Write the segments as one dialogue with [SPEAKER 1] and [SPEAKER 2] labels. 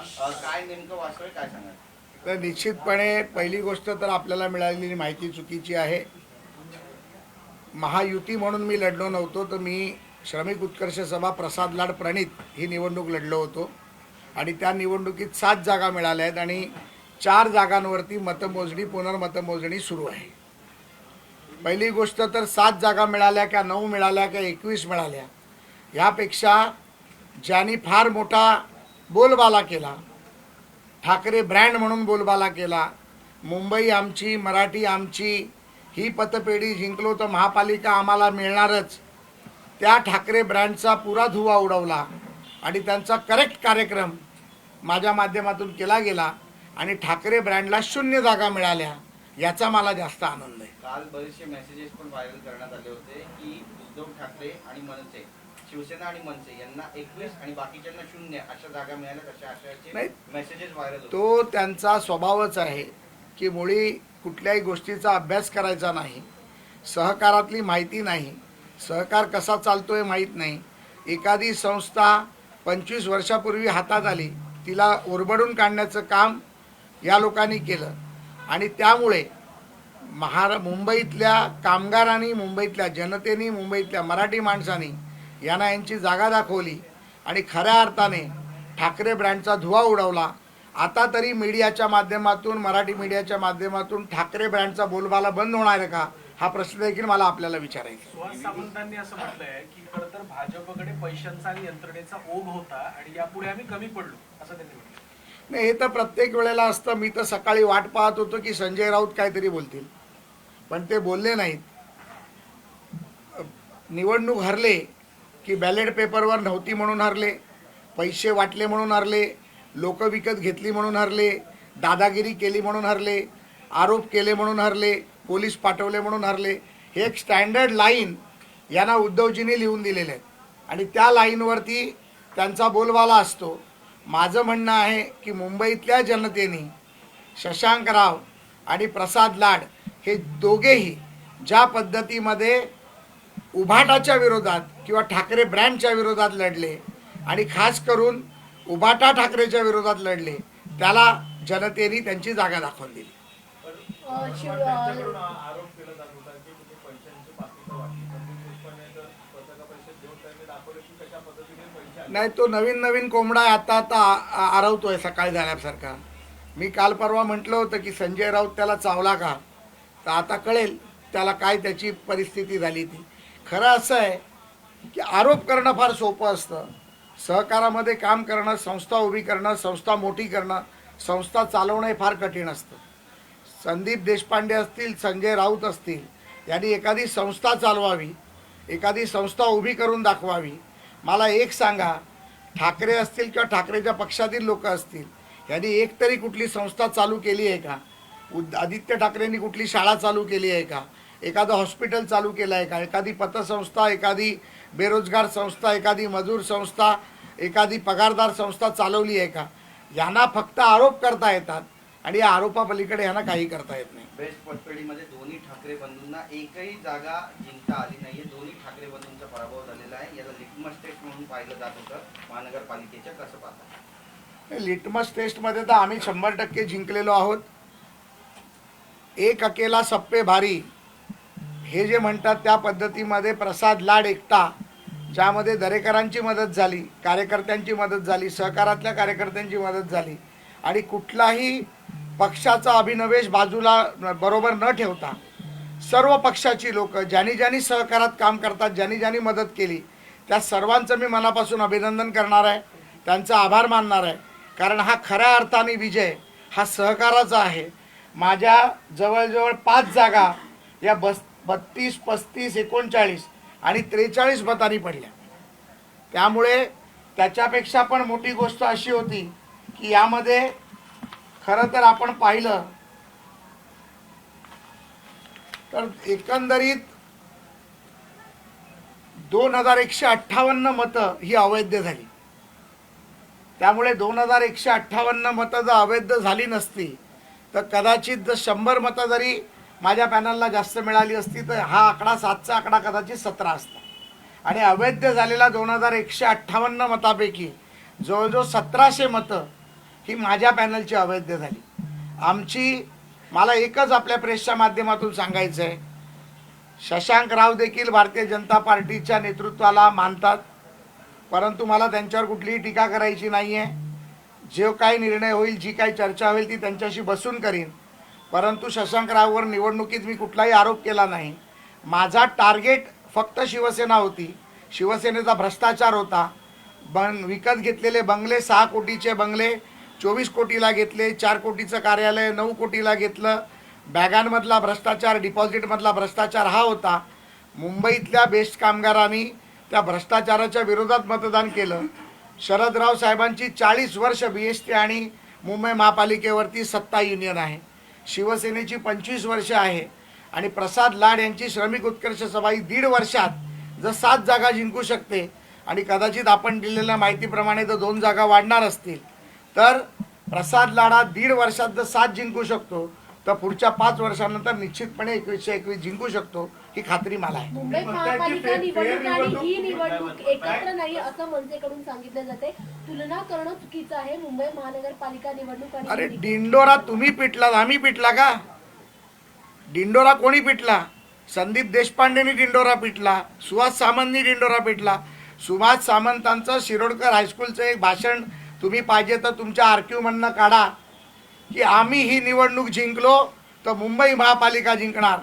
[SPEAKER 1] काय नेमकं काय सांगा
[SPEAKER 2] तर निश्चितपणे पहिली गोष्ट तर आपल्याला मिळालेली माहिती चुकीची आहे. महायुती म्हणून मी लढलो नव्हतो तर मी श्रमिक उत्कर्ष सभा प्रसाद लाड प्रणित ही निवडणूक लढलो होतो. आणि त्या निवडणुकीत सात जागा मिळाल्या आहेत आणि चार जागांवरती मतमोजणी पुनर्मतमोजणी सुरू आहे. पहिली गोष्ट तर सात जागा मिळाल्या का नऊ मिळाल्या का एकवीस मिळाल्या ह्यापेक्षा ज्यांनी फार मोठा बोलबाला केला. ठाकरे ब्रँड म्हणून बोलबाला केला. मुंबई आमची मराठी आमची ही पतपेढी जिंकलो तर महापालिका आम्हाला मिळणारच. त्या ठाकरे ब्रँडचा पुरा धुवा उडवला आणि त्यांचा करेक्ट कार्यक्रम माझ्या माध्यमातून केला गेला आणि ठाकरे ब्रँडला शून्य जागा मिळाल्या याचा मला जास्त आनंद आहे.
[SPEAKER 1] काल बरेचसे मेसेजेस पण व्हायरल करण्यात आले होते की उद्धव ठाकरे आणि मनसे शिवसेना आणि मनसे यांना एकवीस आणि बाकीच्यांना शून्य अशा जागा मिळाल्या तशा
[SPEAKER 2] नाही.
[SPEAKER 1] मेसेजेस व्हायरल
[SPEAKER 2] तो त्यांचा स्वभावच आहे की मुळी कुठल्याही गोष्टीचा अभ्यास करायचा नाही सहकारातली माहिती नाही सहकार कसा चालतोय माहीत नाही. एखादी संस्था पंचवीस वर्षापूर्वी हातात आली तिला ओरबडून काढण्याचं काम या लोकांनी केलं. आणि त्यामुळे महारा मुंबईतल्या कामगारांनी मुंबईतल्या जनतेने मुंबईतल्या मराठी माणसांनी यांना यांची जागा दाखवली आणि खऱ्या अर्थाने ठाकरे ब्रँडचा धुवा उडवला. आता तरी मीडियाच्या माध्यमातून मराठी मीडियाच्या माध्यमातून ठाकरे ब्रँडचा बोलबाला बंद होणार आहे का? हा प्रश्न देखील मला आपल्याला विचारायचा.
[SPEAKER 3] सुहास सामंतांनी असं म्हटलंय की खरं तर भाजपकडे पैशांचा आणि यंत्रणेचा ओघ होता आणि यापुढे आम्ही कमी पडलो असं त्यांनी म्हटलं
[SPEAKER 2] नाही हे तर प्रत्येक वेळेला असतं. मी तर सकाळी वाट पाहत होतो की संजय राऊत काहीतरी बोलतील. पण ते बोलले नाहीत. निवडणूक हरले की बॅलेट पेपरवर नव्हती म्हणून हरले पैसे वाटले म्हणून हरले लोक विकत घेतली म्हणून हरले दादागिरी केली म्हणून हरले आरोप केले म्हणून हरले पोलीस पाठवले म्हणून हरले हे एक स्टँडर्ड लाईन यांना उद्धवजींनी लिहून दिलेले आहेत. आणि त्या लाईनवरती त्यांचा बोलवाला असतो. माझं म्हणणं आहे की मुंबईतल्या जनतेने शशांकराव आणि प्रसाद लाड हे दोघेही ज्या पद्धतीमध्ये उभाटाच्या विरोधात किंवा ठाकरे ब्रँडच्या विरोधात लढले आणि खास करून उभाटा ठाकरेच्या विरोधात लढले त्याला जनतेने त्यांची जागा दाखवून दिली. नाही तो नवीन नवीन कोंबडा आता आता आरवतोय सकाळी झाल्यासारखा. मी काल परवा म्हटलं होतं की संजय राऊत त्याला चावला का? तर आता कळेल त्याला काय त्याची परिस्थिती झाली ती. खरं असं आहे की आरोप करणं फार सोपं असतं. सहकारामध्ये काम करणं संस्था उभी करणं संस्था मोठी करणं संस्था चालवणं हे फार कठीण असतं. संदीप देशपांडे असतील संजय राऊत असतील यांनी एखादी संस्था चालवावी एखादी संस्था उभी करून दाखवावी. मला एक सांगा ठाकरे असतील किंवा ठाकरेच्या पक्षातील लोक असतील यांनी एक तरी कुठली संस्था चालू केली आहे का? उद आदित्य ठाकरेंनी कुठली शाळा चालू केली आहे का? एखादं हॉस्पिटल चालू केलं आहे का? एखादी पतसंस्था एखादी बेरोजगार संस्था एखादी मजूर संस्था एखादी पगारदार संस्था चालवली आहे का? यांना फक्त आरोप करता येतात आणि या आरोपापलीकडे यांना काही करता येत नाही.
[SPEAKER 1] बेस्ट पतपेढीमध्ये दोन्ही ठाकरे बंधूंना एकही जागा जिंकता आली नाहीये. दोन्ही ठाकरे बंधूंचा पराभव झालेला आहे. याला लिटमस टेस्ट म्हणून पाहिलं जात होतं. महानगरपालिकेच्या कसं पाहता?
[SPEAKER 2] लिटमस टेस्टमध्ये तर आम्ही शंभर टक्के जिंकलेलो आहोत. एक अकेला सप्पे भारी हे जे म्हणतात त्या पद्धतीमध्ये प्रसाद लाड एकटा ज्यामध्ये दरेकरांची मदत झाली कार्यकर्त्यांची मदत झाली सहकारातल्या कार्यकर्त्यांची मदत झाली आणि कुठलाही पक्षाचा अभिनवेश बाजूला बरोबर न ठेवता सर्व पक्षाची लोक ज्यांनी ज्यांनी सहकारात काम करतात ज्यांनी ज्यांनी मदत केली त्या सर्वांचं मी मनापासून अभिनंदन करणार आहे त्यांचा आभार मानणार आहे. कारण हा खऱ्या अर्थाने विजय हा सहकाराचा आहे. माझ्या जवळजवळ पाच जागा या बस बत्तीस पस्तीस एकोणचाळीस आणि त्रेचाळीस मतांनी पडल्या. त्यामुळे त्याच्यापेक्षा पण मोठी गोष्ट अशी होती की यामध्ये खरं तर आपण पाहिलं तर एकंदरीत दोन हजार एकशे अठ्ठावन्न मतं ही अवैध झाली. त्यामुळे दोन हजार एकशे अठ्ठावन्न मतं जर अवैध झाली नसती तर कदाचित जर शंभर मतं जरी माझ्या पॅनलला जास्त मिळाली असती तर हा आकडा सातचा आकडा कदाचित सतरा असता. आणि अवैध झालेला दोन हजार एकशे अठ्ठावन्न मतापैकी जवळजवळ सतराशे मतं ही माझ्या पॅनलची अवैध झाली. आमची मला एकच आपल्या प्रेसच्या माध्यमातून सांगायचं आहे शशांक राव देखील भारतीय जनता पार्टीच्या नेतृत्वाला मानतात परंतु मला त्यांच्यावर कुठलीही टीका करायची नाही आहे जे काही निर्णय होईल जी काही चर्चा होईल ती त्यांच्याशी बसून करीन. परंतु शशांकराववर निवडणुकीत मी कुठलाही आरोप केला नाही. माझा टार्गेट फक्त शिवसेना होती. शिवसेनेचा भ्रष्टाचार होता. बन विकत घेतलेले बंगले सहा कोटीचे बंगले चोवीस कोटीला घेतले चार कोटीचं कार्यालय नऊ कोटीला घेतलं. बॅगांमधला भ्रष्टाचार डिपॉझिटमधला भ्रष्टाचार हा होता. मुंबईतल्या बेस्ट कामगारांनी त्या भ्रष्टाचाराच्या विरोधात मतदान केलं. शरदराव साहेबांची चाळीस वर्ष बी एस टी आणि मुंबई महापालिकेवरती सत्ता युनियन आहे. शिवसेनेची पंचवीस वर्ष आहे आणि प्रसाद लाड यांची श्रमिक उत्कर्ष सभा ही दीड वर्षात जर सात जागा जिंकू शकते आणि कदाचित आपण दिलेल्या माहितीप्रमाणे जर दोन जागा वाढणार असतील तर प्रसाद लाडा दीड वर्षात जर सात जिंकू शकतो तर पुढच्या पाच वर्षानंतर निश्चितपणे एकवीसशे एकवीस जिंकू शकतो ही खात्री मला आहे.
[SPEAKER 4] मुंबई महापालिका निवडणूक आणि ही निवडणूक एकत्र नाही असं मनसेकडून सांगितलं जाते. तुलना करणं चुकीचं आहे. मुंबई महानगरपालिका निवडणूक आणि
[SPEAKER 2] अरे. डिंडोरा तुम्ही पिटला आम्ही पिटला का? डिंडोरा कोणी पिटला? संदीप देशपांडेनी डिंडोरा पिटला सुहास सामंतनी डिंडोरा पिटला. सुभाष सामंतांचं शिरोडकर हायस्कूलचं एक भाषण तुम्ही पाहिजे तर तुमच्या आरक्यू म्हणणं काढा. की आम्ही ही निवडणूक जिंकलो तर मुंबई महापालिका जिंकणार.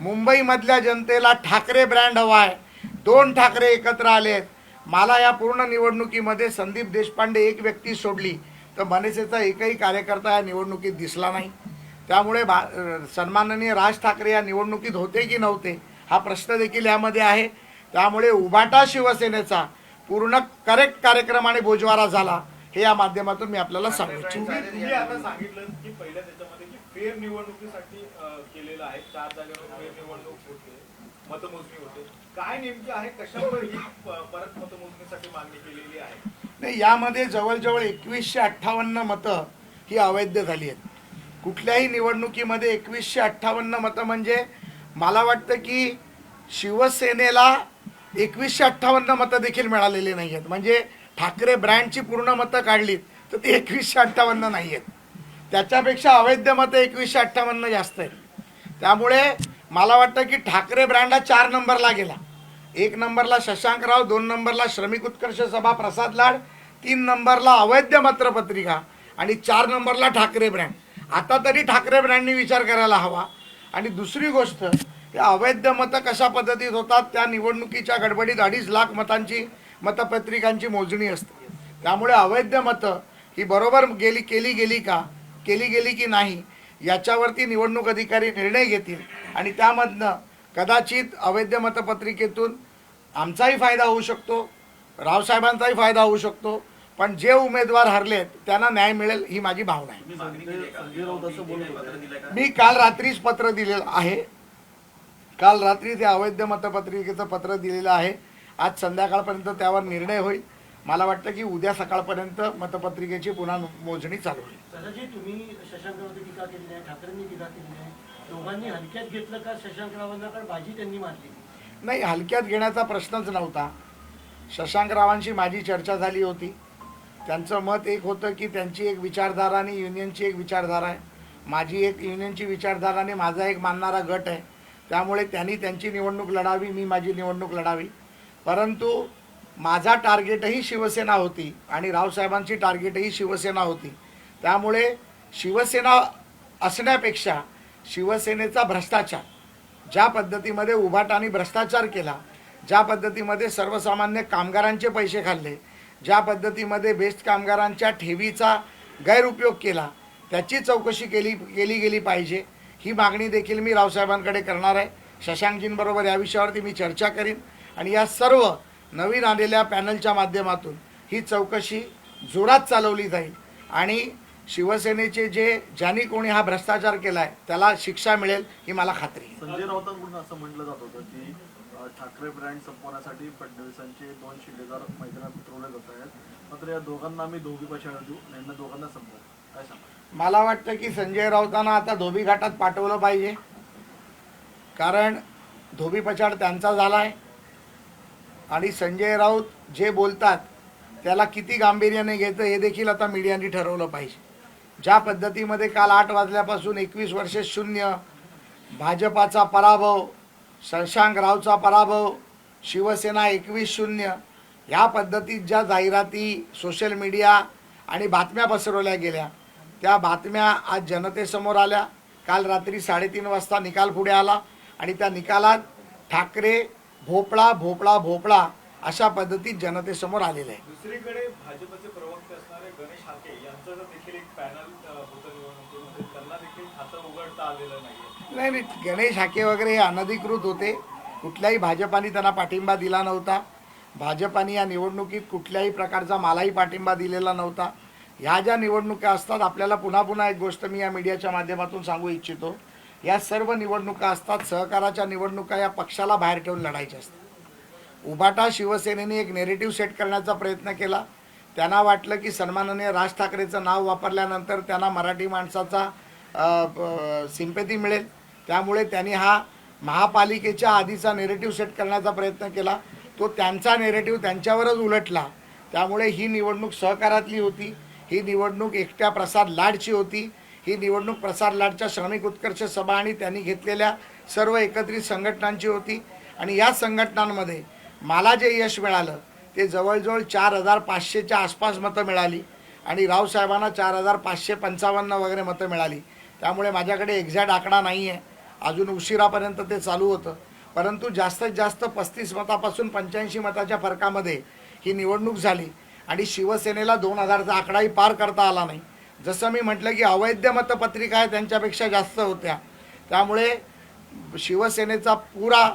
[SPEAKER 2] मुंबईमधल्या जनतेला ठाकरे ब्रँड हवा आहे दोन ठाकरे एकत्र आलेत. मला या पूर्ण निवडणुकीमध्ये संदीप देशपांडे एक व्यक्ती सोडली तर मनसेचा एकही कार्यकर्ता या निवडणुकीत दिसला नाही. त्यामुळे भा सन्माननीय राज ठाकरे या निवडणुकीत होते की नव्हते हा प्रश्न देखील यामध्ये आहे. त्यामुळे उभाटा शिवसेनेचा पूर्ण करेक्ट कार्यक्रम आणि बोजवारा झाला. हे या माध्यमातून मी आपल्याला सांगू इच्छितो
[SPEAKER 5] तुम्ही तुम्ही आता सांगितलं की पहिल्या त्याच्यामध्ये की फेर निवडणुकीसाठी केलेलं आहे. चार जागेवर फेर निवडणूक होते मतमोजणी होते. काय नेमकी आहे? कशावर ही प- परत मतमोजणीसाठी मागणी केलेली आहे?
[SPEAKER 2] नाही यामध्ये जवळजवळ एकवीसशे अठ्ठावन्न मतं ही अवैध झाली आहेत. कुठल्याही निवडणुकीमध्ये एकवीसशे अठ्ठावन्न मतं म्हणजे मला वाटतं की शिवसेनेला एकवीसशे अठ्ठावन्न मतं देखील मिळालेली नाही आहेत म्हणजे ठाकरे ब्रँडची पूर्ण मतं काढलीत तर ती एकवीसशे अठ्ठावन्न नाही आहेत त्याच्यापेक्षा अवैध मतं एकवीसशे अठ्ठावन्न जास्त आहेत. त्यामुळे मला वाटतं की ठाकरे ब्रँड हा चार नंबरला गेला. एक नंबरला शशांकराव दोन नंबरला श्रमिक उत्कर्ष सभा प्रसाद लाड तीन नंबरला अवैध पत्रपत्रिका आणि चार नंबरला ठाकरे ब्रँड. आता तरी ठाकरे ब्रँडनी विचार करायला हवा. आणि दुसरी गोष्ट या अवैध मतं कशा पद्धतीत होतात त्या निवडणुकीच्या गडबडीत अडीच लाख मतांची मतपत्रिकांची मोजणी असते. त्यामुळे अवैध मतं ही बरोबर गेली केली गेली का? केली गेली की नाही? याच्यावरती निवडणूक अधिकारी निर्णय घेतील. आणि त्यामधनं कदाचित अवैध मतपत्रिकेतून आमचाही फायदा होऊ शकतो रावसाहेबांचाही फायदा होऊ शकतो पण जे उमेदवार हरलेत त्यांना न्याय मिळेल ही माझी भावना आहे. मी काल रात्रीच पत्र दिलेलं आहे. काल रात्री त्या अवैध मतपत्रिकेचं पत्र दिलेलं आहे. आज संध्याकाळपर्यंत त्यावर निर्णय होईल. मला वाटतं की उद्या सकाळपर्यंत मतपत्रिकेची पुन्हा मोजणी चालू होईल.
[SPEAKER 6] दादाजी तुम्ही शशांकरावरती टीका केली आहे ठाकरेंनी टीका केली आहे. दोघांनी हलक्यात घेतलं का शशांकरावांना कारण बाजी त्यांनी मारली?
[SPEAKER 2] नाही हलक्यात घेण्याचा प्रश्नच नव्हता. शशांकरावांशी माझी चर्चा झाली होती. त्यांचं मत एक होतं की त्यांची एक विचारधारा आणि युनियनची एक विचारधारा आहे. माझी एक युनियनची विचारधारा आणि माझा एक मानणारा गट आहे. त्यामुळे त्यांनी त्यांची निवडणूक लढावी मी माझी निवडणूक लढावी. परंतु माझा टार्गेटही शिवसेना होती आणि रावसाहेबांची टार्गेटही शिवसेना होती. त्यामुळे शिवसेना असण्यापेक्षा शिवसेनेचा भ्रष्टाचार ज्या पद्धतीमध्ये उभाटाने भ्रष्टाचार केला ज्या पद्धतीमध्ये सर्वसामान्य कामगारांचे पैसे खाल्ले ज्या पद्धतीमध्ये बेस्ट कामगारांच्या ठेवीचा गैरउपयोग केला त्याची चौकशी केली केली गेली पाहिजे. ही मागणी देखील मी रावसाहेबांकडे करणार आहे. शशांकजींबरोबर या विषयावरती मी चर्चा करीन. आणि या सर्व नवीन आलेल्या पॅनलच्या माध्यमातून ही चौकशी जोरात चालवली जाईल. आणि शिवसेनेचे जे ज्यांनी कोणी हा भ्रष्टाचार केला आहे त्याला शिक्षा मिळेल ही मला खात्री आहे.
[SPEAKER 7] संजय राऊतांकडून असं म्हटलं जात होतं की ठाकरे ब्रँड संपवण्यासाठी फडणवीसांचे दोन शिलेदार मैदानात उतरवले जात आहेत. मात्र या दोघांना आम्ही दोघी पशाळ देऊ यांना दोघांना संपवू. काय सांगा
[SPEAKER 2] मला वाटतं की संजय राऊतांना आता धोबी घाटात पाठवलं पाहिजे. कारण धोबी पछाड त्यांचा झाला आहे आणि संजय राऊत जे बोलतात त्याला किती गांभीर्याने घ्यायचं हे देखील आता मीडियाने ठरवलं पाहिजे. ज्या पद्धतीमध्ये काल आठ वाजल्यापासून एकवीस वर्षे शून्य भाजपाचा पराभव शशांक रावचा पराभव शिवसेना एकवीस शून्य ह्या पद्धतीत ज्या जाहिराती सोशल मीडिया आणि बातम्या पसरवल्या गेल्या त्या बातम्या आज जनतेसमोर आल्या. काल रात्री साडेतीन वाजता निकाल पुढे आला आणि त्या निकालात ठाकरे भोपळा भोपळा भोपळा अशा पद्धतीत जनतेसमोर आलेलं आहे.
[SPEAKER 5] दुसरीकडे भाजपचे प्रवक्ते असणारे गणेश हाके यांचं जर देखील एक पॅनल होतं त्यांना देखील खातं उघडता आलेलं
[SPEAKER 2] नाही नाही. गणेश हाके वगैरे हे अनधिकृत होते. कुठल्याही भाजपाने त्यांना पाठिंबा दिला नव्हता. भाजपाने या निवडणुकीत कुठल्याही प्रकारचा मलाही पाठिंबा दिलेला नव्हता. ह्या ज्या निवडणुका असतात आपल्याला पुन्हा पुन्हा एक गोष्ट मी या मीडियाच्या माध्यमातून सांगू इच्छितो. या सर्व निवडणुका असतात सहकाराच्या निवडणुका या पक्षाला बाहेर ठेवून लढायच्या असतात. उभाटा शिवसेनेने एक नेरेटिव्ह सेट करण्याचा प्रयत्न केला. त्यांना वाटलं की सन्माननीय राज ठाकरेचं नाव वापरल्यानंतर त्यांना मराठी माणसाचा सिंपती मिळेल. त्यामुळे त्यांनी हा महापालिकेच्या आधीचा नेरेटिव्ह सेट करण्याचा प्रयत्न केला. तो त्यांचा नेरेटिव्ह त्यांच्यावरच उलटला. त्यामुळे ही निवडणूक सहकारातली होती. ही निवडणूक एकट्या प्रसाद लाडची होती. ही निवडणूक प्रसार लाडच्या श्रमिक उत्कर्ष सभा आणि त्यांनी घेतलेल्या सर्व एकत्रित संघटनांची होती. आणि या संघटनांमध्ये मला जे यश मिळालं ते जवळजवळ चार हजार पाचशेच्या आसपास मतं मिळाली आणि रावसाहेबांना चार हजार पाचशे पंचावन्न वगैरे मतं मिळाली. त्यामुळे माझ्याकडे एक्झॅक्ट आकडा नाही आहे अजून उशिरापर्यंत ते चालू होतं. परंतु जास्तीत जास्त पस्तीस मतापासून पंच्याऐंशी मताच्या फरकामध्ये ही निवडणूक झाली आणि शिवसेनेला दोन हजारचा आकडाही पार करता आला नाही. जसं मी म्हटलं की अवैध मतपत्रिका आहे त्यांच्यापेक्षा जास्त होत्या. त्यामुळे शिवसेनेचा पुरा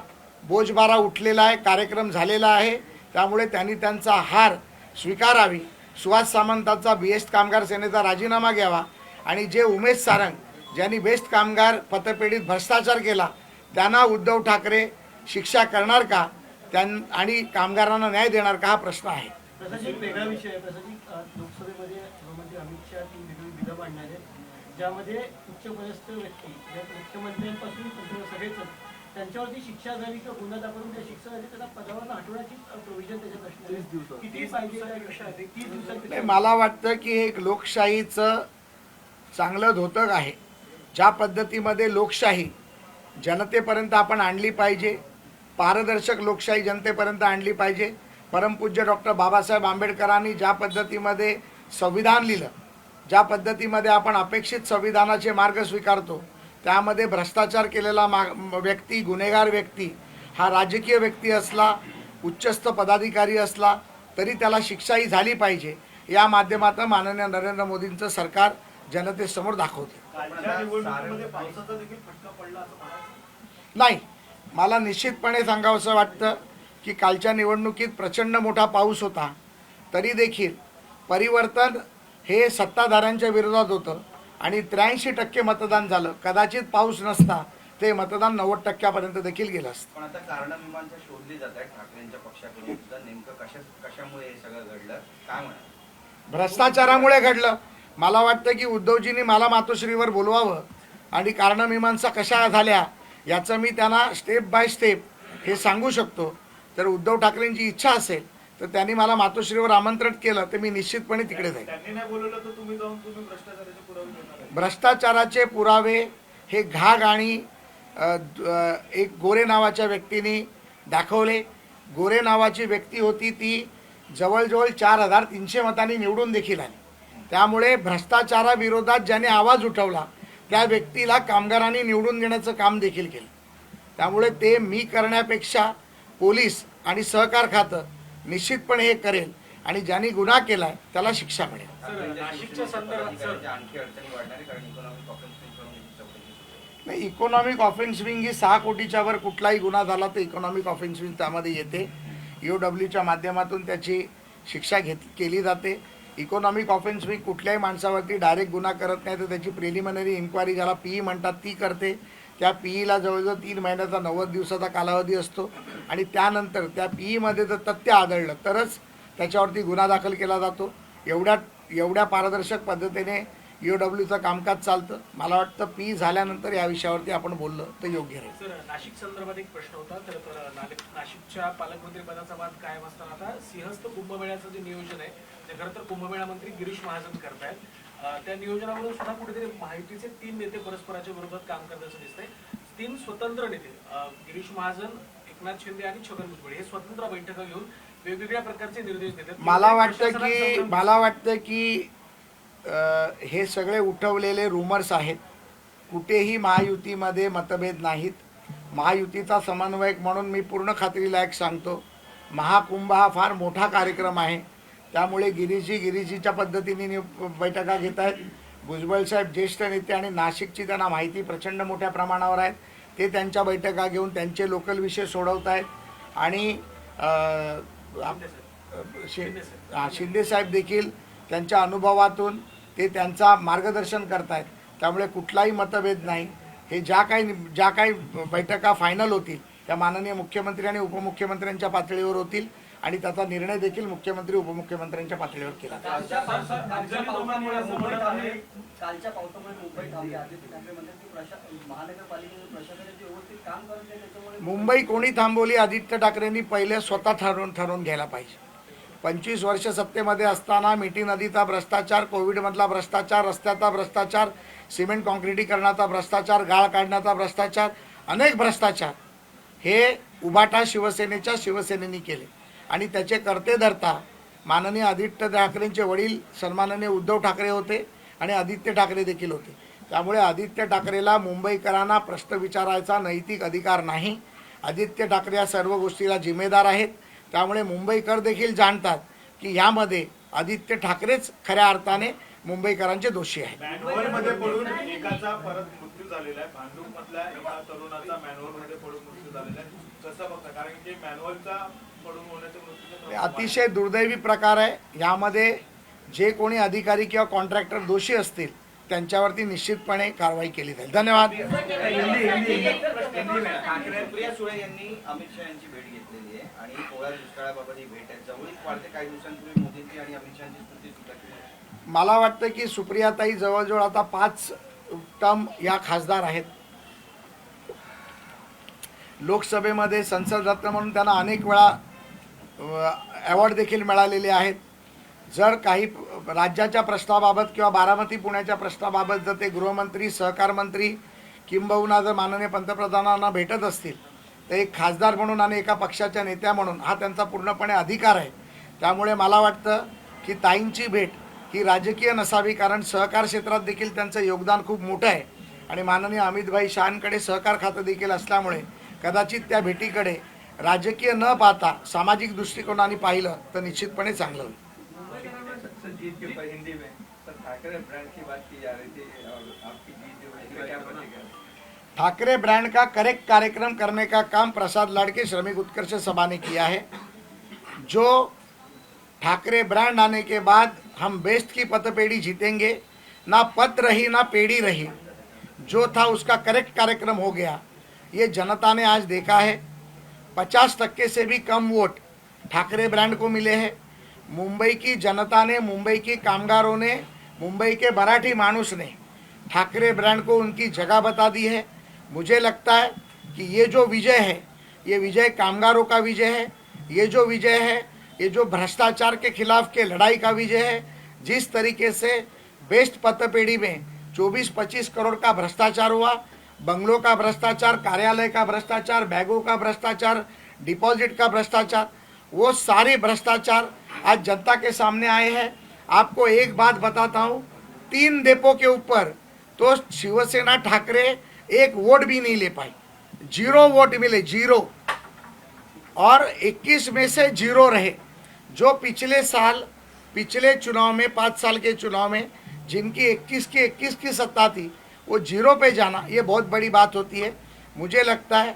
[SPEAKER 2] बोजबारा उठलेला आहे कार्यक्रम झालेला आहे. त्यामुळे त्यांनी त्यांचा हार स्वीकारावी. सुहास सामंतांचा बेस्ट कामगार सेनेचा राजीनामा घ्यावा. आणि जे उमेश सारंग ज्यांनी बेस्ट कामगार पतपेढीत भ्रष्टाचार केला त्यांना उद्धव ठाकरे शिक्षा करणार का? त्यां आणि कामगारांना न्याय देणार का? हा प्रश्न आहे.
[SPEAKER 6] बिलं मांडणार आहेत ज्यामध्ये उच्चपदस्थ व्यक्ती ज्या मुख्यमंत्र्यांपासून सगळेच त्यांच्यावरती शिक्षा झाली किंवा गुन्हा दाखल करून त्या शिक्षा झाली त्यांना पदावर हटवण्याची प्रोव्हिजन त्याच्यात असणार. किती पाहिजे तीस दिवसात
[SPEAKER 2] मला वाटतं की हे एक लोकशाहीचं चांगलं धोतक आहे. ज्या पद्धतीमध्ये लोकशाही जनतेपर्यंत आपण आणली पाहिजे पारदर्शक लोकशाही जनतेपर्यंत आणली पाहिजे परमपूज्य डॉक्टर बाबासाहेब आंबेडकरांनी ज्या पद्धतीमध्ये संविधान लिहिलं ज्या पद्धतीमध्ये आपण अपेक्षित संविधानाचे मार्ग स्वीकारतो त्यामध्ये भ्रष्टाचार केलेला मा व्यक्ती गुन्हेगार व्यक्ती हा राजकीय व्यक्ती असला उच्चस्थ पदाधिकारी असला तरी त्याला शिक्षाही झाली पाहिजे. या माध्यमातून माननीय नरेंद्र मोदींचं सरकार जनतेसमोर दाखवते. नाही मला निश्चितपणे सांगावंसं वाटतं की कालच्या निवडणुकीत प्रचंड मोठा पाऊस होता. तरी देखील परिवर्तन हे सत्ताधाऱ्यांच्या विरोधात होतं आणि त्र्याऐंशी टक्के मतदान झालं. कदाचित पाऊस नसता ते मतदान नव्वद टक्क्यापर्यंत देखील गेलं असतं.
[SPEAKER 1] पण आता कारण मीमांसा शोधली जात आहे ठाकरेंच्या पक्षाकडून. सुद्धा नेमकं कशा कशामुळे हे सगळं घडलं? काय म्हणा
[SPEAKER 2] भ्रष्टाचारामुळे घडलं. मला वाटतं की उद्धवजींनी मला मातोश्रीवर बोलवावं आणि कारणमीमांसा कशा झाल्या याचं मी त्यांना स्टेप बाय स्टेप हे सांगू शकतो. तर उद्धव ठाकरेंची इच्छा असेल तर त्यांनी मला मातोश्रीवर आमंत्रित केलं तर मी निश्चितपणे तिकडे जाईल
[SPEAKER 5] भ्रष्टाचाराचे पुरावे
[SPEAKER 2] हे घाग आणि एक गोरे नावाच्या व्यक्तीने दाखवले. गोरे नावाची व्यक्ती होती ती जवळजवळ चार हजार तीनशे मतांनी निवडून देखील आली. त्यामुळे भ्रष्टाचाराविरोधात ज्याने आवाज उठवला त्या व्यक्तीला कामगारांनी निवडून देण्याचं काम देखील केलं. त्यामुळे ते मी करण्यापेक्षा पोलीस आणि सहकार खातं निश्चितपणे हे करेल आणि ज्यांनी गुन्हा केलाय त्याला शिक्षा मिळेल. नाही इकॉनॉमिक ऑफेन्स विंग ही सहा कोटीच्या वर कुठलाही गुन्हा झाला तर इकॉनॉमिक ऑफेन्स विंग त्यामध्ये येते. यू डब्ल्यूच्या माध्यमातून त्याची शिक्षा घेत केली जाते. इकॉनॉमिक ऑफेन्स विंग कुठल्याही माणसावरती डायरेक्ट गुन्हा करत नाही तर त्याची प्रिलिमिनरी इन्क्वायरी ज्याला पीई म्हणतात ती करते. त्या पीईला जवळजवळ तीन महिन्याचा नव्वद दिवसाचा कालावधी असतो. आणि त्यानंतर त्या पीईमध्ये जर तथ्य आढळलं तरच त्याच्यावरती गुन्हा दाखल केला जातो. एवढ्या एवढ्या पारदर्शक पद्धतीने यू डब्ल्यूचं कामकाज चालतं. मला वाटतं पी झाल्यानंतर या विषयावरती आपण बोललं तर योग्य राहील.
[SPEAKER 3] सर नाशिक संदर्भात एक प्रश्न होता. तर नाशिकच्या पालकमंत्री पदाचा वाद कायम असताना आता सिंहस्थ कुंभमेळ्याचं जे नियोजन आहे ते खरं तर कुंभमेळा मंत्री गिरीश महाजन करतायत. अं, त्या नियोजनावरून सुद्धा कुठेतरी महायुतीचे तीन नेते परस्पराच्या विरोधात काम करण्याचं दिसतंय. तीन स्वतंत्र नेते गिरीश महाजन एकनाथ शिंदे आणि छगन भुजबळ हे स्वतंत्र बैठका घेऊन वेगवेगळ्या प्रकारचे निर्देश देतात.
[SPEAKER 2] मला वाटतं की मला वाटतं की हे सगळे उठवलेले रुमर्स आहेत. कुठेही महायुतीमध्ये मतभेद नाहीत. महायुतीचा समन्वयक म्हणून मी पूर्ण खात्रीलायक सांगतो. महाकुंभ हा फार मोठा कार्यक्रम आहे. त्यामुळे गिरीजी गिरीजीच्या पद्धतीने नि- बैठका घेत आहेत. भुजबळ साहेब ज्येष्ठ नेते आणि नाशिकची त्यांना माहिती प्रचंड मोठ्या प्रमाणावर आहेत. ते त्यांच्या बैठका घेऊन त्यांचे लोकल विषय सोडवत आहेत. आणि अ, शि- शिंदे साहेब देखील त्यांच्या अनुभवातून ते त्यांचा मार्गदर्शन करतायत त्यामुळे कुठलाही मतभेद नाही. हे ज्या काही ज्या काही बैठका फायनल होतील त्या माननीय मुख्यमंत्री आणि उपमुख्यमंत्र्यांच्या पातळीवर होतील. आणि त्याचा निर्णय देखील मुख्यमंत्री उपमुख्यमंत्र्यांच्या पातळीवर केला.
[SPEAKER 8] मुंबई
[SPEAKER 2] कोणी थांबवली आदित्य ठाकरेंनी पहिले स्वतः ठरवून ठरवून घ्यायला पाहिजे. पंचवीस वर्ष सत्तेमध्ये असताना मिठी नदीचा भ्रष्टाचार कोविडमधला भ्रष्टाचार रस्त्याचा भ्रष्टाचार सिमेंट कॉन्क्रिटीकरणाचा भ्रष्टाचार गाळ काढण्याचा भ्रष्टाचार अनेक भ्रष्टाचार हे उभाटा शिवसेनेच्या शिवसेनेनी केले. आणि त्याचे करते धरता माननीय आदित्य ठाकरेंचे वडील सन्माननीय उद्धव ठाकरे होते आणि आदित्य ठाकरे देखील होते. त्यामुळे आदित्य ठाकरेला मुंबईकरांना प्रश्न विचारायचा नैतिक अधिकार नाही. आदित्य ठाकरे या सर्व गोष्टीला जिम्मेदार आहेत. त्यामुळे मुंबईकर देखील जाणतात की यामध्ये आदित्य ठाकरेच खऱ्या अर्थाने मुंबईकरांचे दोषी आहेत.
[SPEAKER 5] मॅन्युअल
[SPEAKER 2] हे
[SPEAKER 5] प्रमाण
[SPEAKER 2] अतिशय दुर्दैवी प्रकार आहे. यामध्ये जे कोणी अधिकारी किंवा कॉन्ट्रॅक्टर दोषी असतील त्यांच्यावरती निश्चितपणे कारवाई केली जाईल. धन्यवाद.
[SPEAKER 1] ही.
[SPEAKER 2] मला वाटतं की सुप्रियाताई जवळजवळ आता पाच टर्म या खासदार आहेत. लोकसभेमध्ये संसद रत्न म्हणून त्यांना अनेक वेळा अवॉर्ड देखील मिळालेले आहेत. जर काही राज्याच्या प्रश्नाबाबत किंवा बारामती पुण्याच्या प्रश्नाबाबत जर ते गृहमंत्री सहकार मंत्री किंबहुना जर माननीय पंतप्रधानांना भेटत असतील तर एक खासदार म्हणून आणि एका पक्षाच्या नेत्या म्हणून हा त्यांचा पूर्णपणे अधिकार आहे. त्यामुळे मला वाटतं की ताईंची भेट ही राजकीय नसावी कारण सहकार क्षेत्रात देखील त्यांचं योगदान खूप मोठं आहे. आणि माननीय अमितभाई शहांकडे सहकार खातं देखील असल्यामुळे कदाचित त्या भेटीकडे राजकीय न पाहता सामाजिक दृष्टिकोनाने पाहिलं तर निश्चितपणे चांगलं होईल.
[SPEAKER 9] ठाकरे ब्रांड का
[SPEAKER 2] करेक्ट कार्यक्रम करने का काम प्रसाद लाड़के श्रमिक उत्कर्ष सभा ने किया है? जो ठाकरे ब्रांड आने के बाद हम बेस्ट की पतपेड़ी जीतेंगे ना पत रही ना पेढ़ी रही जो था उसका करेक्ट कार्यक्रम हो गया ये जनता ने आज देखा है। पचास टक्के से भी कम वोट ठाकरे ब्रांड को मिले हैं। मुंबई की जनता ने, मुंबई के कामगारों ने, मुंबई के मराठी मानुस ने ठाकरे ब्रांड को उनकी जगह बता दी है। मुझे लगता है कि ये जो विजय है, ये विजय कामगारों का विजय है, ये जो विजय है, ये जो भ्रष्टाचार के खिलाफ के लड़ाई का विजय है, जिस तरीके से बेस्ट पतपेड़ी में 24-25 करोड़ का भ्रष्टाचार हुआ बंगलों का भ्रष्टाचार, कार्यालय का भ्रष्टाचार, बैगों का भ्रष्टाचार, डिपॉजिट का भ्रष्टाचार, वो सारे भ्रष्टाचार आज जनता के सामने आए हैं। आपको एक बात बताता हूँ, तीन डेपो के ऊपर तो शिवसेना ठाकरे एक वोट भी नहीं ले पाई। ज़ीरो वोट मिले, ज़ीरो। और 21 में से ज़ीरो रहे। जो पिछले साल, पिछले चुनाव में, पाँच साल के चुनाव में जिनकी 21 की 21 की सत्ता थी वो ज़ीरो पे जाना ये बहुत बड़ी बात होती है। मुझे लगता है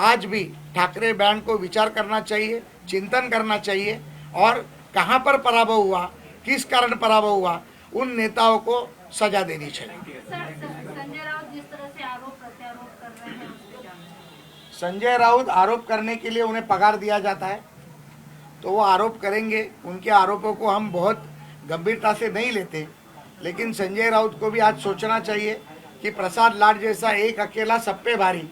[SPEAKER 2] आज भी ठाकरे बैंड को विचार करना चाहिए चिंतन करना चाहिए और कहाँ पर पराभव हुआ किस कारण पराभव हुआ उन नेताओं को सजा देनी चाहिए।
[SPEAKER 10] सर संजय राउत जिस तरह से आरोप प्रत्यारोप कर रहे हैं उसके क्या
[SPEAKER 2] संजय राउत आरोप करने के लिए उन्हें पगार दिया जाता है तो वो आरोप करेंगे। उनके आरोपों को हम बहुत गंभीरता से नहीं लेते लेकिन संजय राउत को भी आज सोचना चाहिए कि प्रसाद लाड जैसा एक अकेला सब पे भारी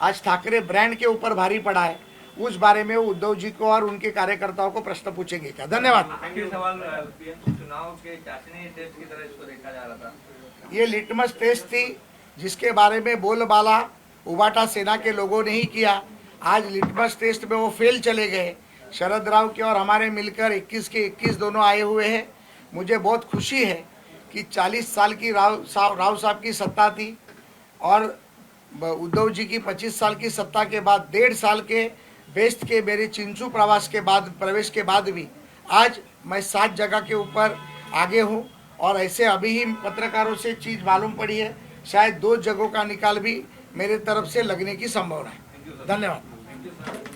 [SPEAKER 2] आज ठाकरे ब्रांड के ऊपर भारी पड़ा है। उस बारे में उद्धव जी को और उनके कार्यकर्ताओं को प्रश्न पूछेंगे क्या? धन्यवाद।
[SPEAKER 9] आखिरी सवाल पीएम चुनाव के चाशनी टेस्ट की तरह इसको देखा जा रहा था।
[SPEAKER 2] ये लिटमस टेस्ट थी जिसके बारे में बोलबाला उबाटा सेना के लोगों ने ही किया। आज लिटमस टेस्ट में वो फेल चले गए। शरद राव के और हमारे मिलकर 21 के 21 दोनों आए हुए हैं। मुझे बहुत खुशी है कि 40 साल की राव साहब राव साहब की सत्ता थी और उद्धव जी की 25 साल की सत्ता के बाद, डेढ़ साल के वेस्ट के मेरे चिंचू प्रवास के बाद, प्रवेश के बाद भी आज मैं सात जगह के ऊपर आगे हूँ और ऐसे अभी ही पत्रकारों से चीज़ मालूम पड़ी है। शायद दो जगहों का निकाल भी मेरे तरफ़ से लगने की संभावना है। धन्यवाद।